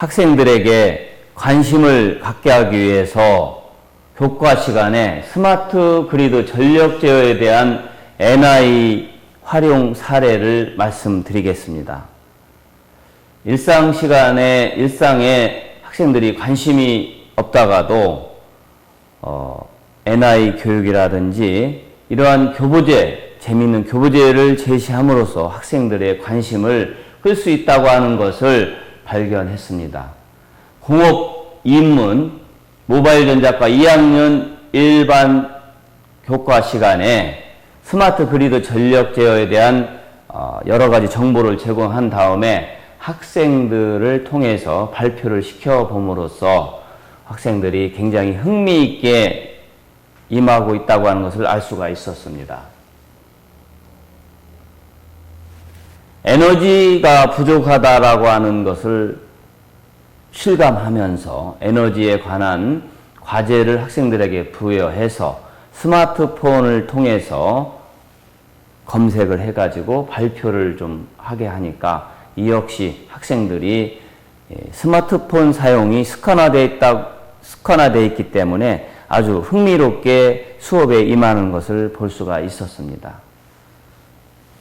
학생들에게 관심을 갖게 하기 위해서 교과 시간에 스마트 그리드 전력 제어에 대한 NI 활용 사례를 말씀드리겠습니다. 일상 시간에 일상에 학생들이 관심이 없다가도 어, NI 교육이라든지 이러한 교보제 재미있는 교보제를 제시함으로써 학생들의 관심을 끌 수 있다고 하는 것을 발견했습니다. 공업 인문 모바일 전자과 2학년 일반 교과 시간에 스마트 그리드 전력 제어에 대한 어, 여러 가지 정보를 제공한 다음에 학생들을 통해서 발표를 시켜 봄으로써 학생들이 굉장히 흥미있게 임하고 있다고 하는 것을 알 수가 있었습니다. 에너지가 부족하다라고 하는 것을 실감하면서 에너지에 관한 과제를 학생들에게 부여해서 스마트폰을 통해서 검색을 해가지고 발표를 좀 하게 하니까 이 역시 학생들이 예, 스마트폰 사용이 습관화되어 있다, 습관화되어 있기 때문에 아주 흥미롭게 수업에 임하는 것을 볼 수가 있었습니다.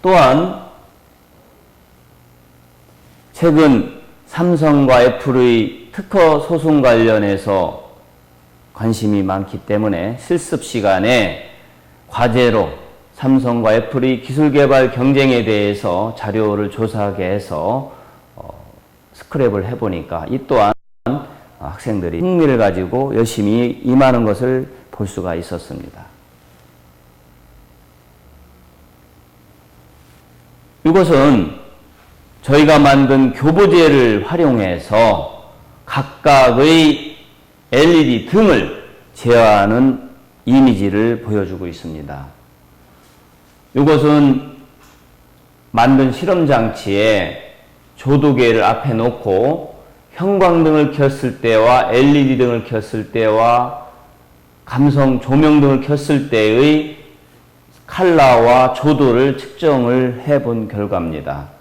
또한 최근 삼성과 애플의 특허 소송 관련해서 관심이 많기 때문에 실습 시간에 과제로 삼성과 애플의 기술 개발 경쟁에 대해서 자료를 조사하게 해서 어, 스크랩을 해보니까 이 또한 학생들이 흥미를 가지고 열심히 임하는 것을 볼 수가 있었습니다. 이것은 저희가 만든 교보제를 활용해서 각각의 LED 등을 제어하는 이미지를 보여주고 있습니다. 이것은 만든 실험 장치에 조도계를 앞에 놓고 형광등을 켰을 때와 LED 등을 켰을 때와 감성 조명 등을 켰을 때의 칼라와 조도를 측정을 해본 결과입니다.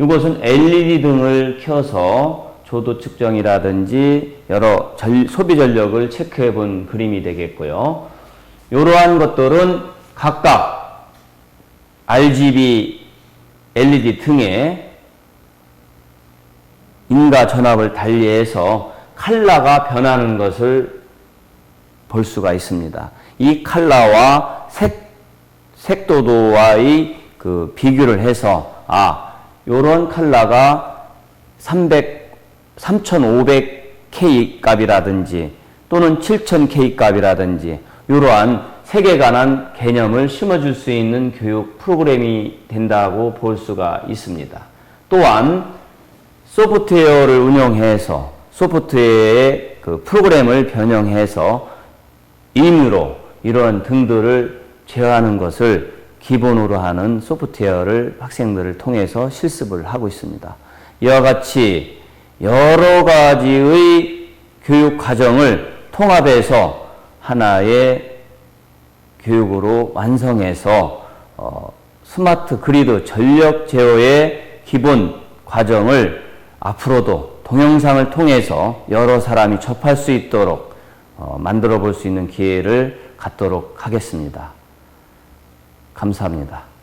이것은 LED 등을 켜서 조도 측정이라든지 여러 전, 소비 전력을 체크해 본 그림이 되겠고요. 이러한 것들은 각각 RGB LED 등에 인과 전압을 달리해서 칼라가 변하는 것을 볼 수가 있습니다. 이 칼라와 색, 색도도와의 그 비교를 해서, 아, 요런 칼라가 300, 3500K 값이라든지 또는 7000K 값이라든지 이러한 색에 관한 개념을 심어줄 수 있는 교육 프로그램이 된다고 볼 수가 있습니다. 또한 소프트웨어를 운영해서 소프트웨어의 그 프로그램을 변형해서 임의로 이러한 등들을 제어하는 것을 기본으로 하는 소프트웨어를 학생들을 통해서 실습을 하고 있습니다. 이와 같이 여러 가지의 교육 과정을 통합해서 하나의 교육으로 완성해서 어, 스마트 그리드 전력 제어의 기본 과정을 앞으로도 동영상을 통해서 여러 사람이 접할 수 있도록 어, 만들어 볼 수 있는 기회를 갖도록 하겠습니다. 감사합니다.